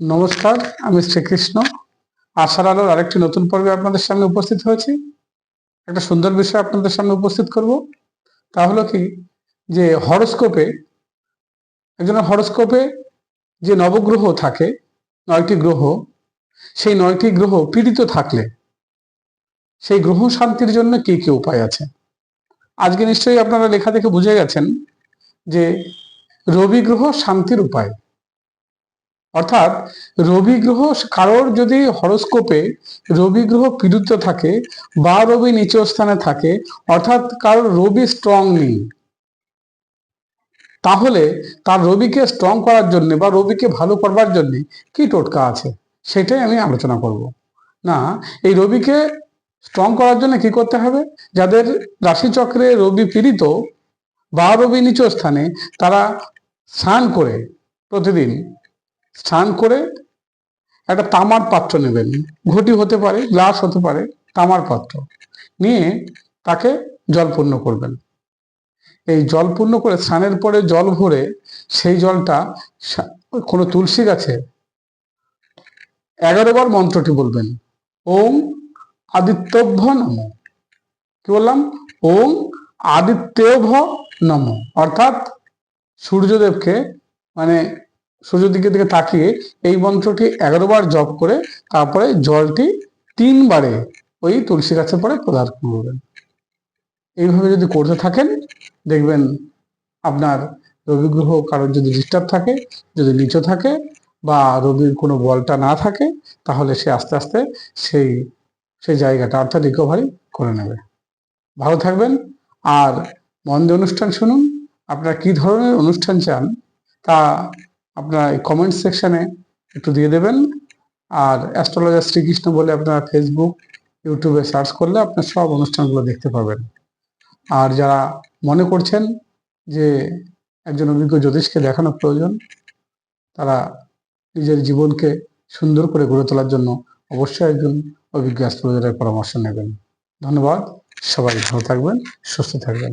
নমস্কার, আমি শ্রীকৃষ্ণ। আশার আলোর আরেকটি নতুন পর্বে আপনাদের সামনে উপস্থিত হয়েছি। একটা সুন্দর বিষয় আপনাদের সামনে উপস্থিত করব। তা হলো কি, যে হরস্কোপে, একজনের হরস্কোপে যে নবগ্রহ থাকে, নয়টি গ্রহ, সেই নয়টি গ্রহ পীড়িত থাকলে, সেই গ্রহ শান্তির জন্য কি কি উপায় আছে? আজকে নিশ্চয়ই আপনারা লেখা দেখে বুঝে গেছেন যে রবি গ্রহ শান্তির উপায়। অর্থাৎ রবি গ্রহ কারোর যদি হরস্কোপে রবি গ্রহ পীড়িত থাকে বা রবি নিচ স্থানে থাকে, অর্থাৎ কারোর রবি স্ট্রং নেই, তাহলে তার রবিকে স্ট্রং করার জন্য বা রবিকে ভালো করবার জন্য কি টোটকা আছে? সেটাই আমি আলোচনা করব। না, এই রবিকে স্ট্রং করার জন্য কি করতে হবে? যাদের রাশিচক্রে রবি পীড়িত বা রবি নিচ স্থানে তারা স্নান করে প্রতিদিন স্নান করে একটা তামার পাত্র নেবেন। ঘটি হতে পারে, গ্লাস হতে পারে, তামার পাত্র। নিয়ে তাকে জল পূর্ণ করবেন। এই জল পূর্ণ করে স্নানের পরে জল ভরে সেই জলটা কোনো তুলসী গাছে এগারো বার মন্ত্রটি বলবেন। ওম আদিত্যভ্য নম। কি বললাম? ওম আদিত্যভ নম। অর্থাৎ সূর্যদেবকে মানে সূর্যের দিকে দিকে তাকিয়ে এই মন্ত্রটি এগারো বার জপ করে তারপরে জলটি তিনবারে ওই তুলসী গাছের পরে প্রদান করবেন। এইভাবে যদি করতে থাকেন, দেখবেন আপনার রবি গ্রহ কারোর যদি ডিস্টার্ব থাকে, যদি নিচু থাকে বা রবির কোনো বলটা না থাকে, তাহলে সে আস্তে আস্তে সেই সেই জায়গাটা অর্থাৎ রিকভারি করে নেবে। ভালো থাকবেন আর মন দিয়ে অনুষ্ঠান শুনুন। আপনারা কি ধরনের অনুষ্ঠান চান তা আপনারা কমেন্ট সেকশনে একটু দিয়ে দেবেন। আর অ্যাস্ট্রোলজার শ্রীকৃষ্ণ বলে আপনারা ফেসবুক ইউটিউবে সার্চ করলে আপনার সব অনুষ্ঠানগুলো দেখতে পাবেন। আর যারা মনে করছেন যে একজন অভিজ্ঞ জ্যোতিষকে দেখানো প্রয়োজন, তারা নিজের জীবনকে সুন্দর করে গড়ে তোলার জন্য অবশ্যই একজন অভিজ্ঞ অ্যাস্ট্রোলজারের পরামর্শ নেবেন। ধন্যবাদ, সবাই ভালো থাকবেন, সুস্থ থাকবেন।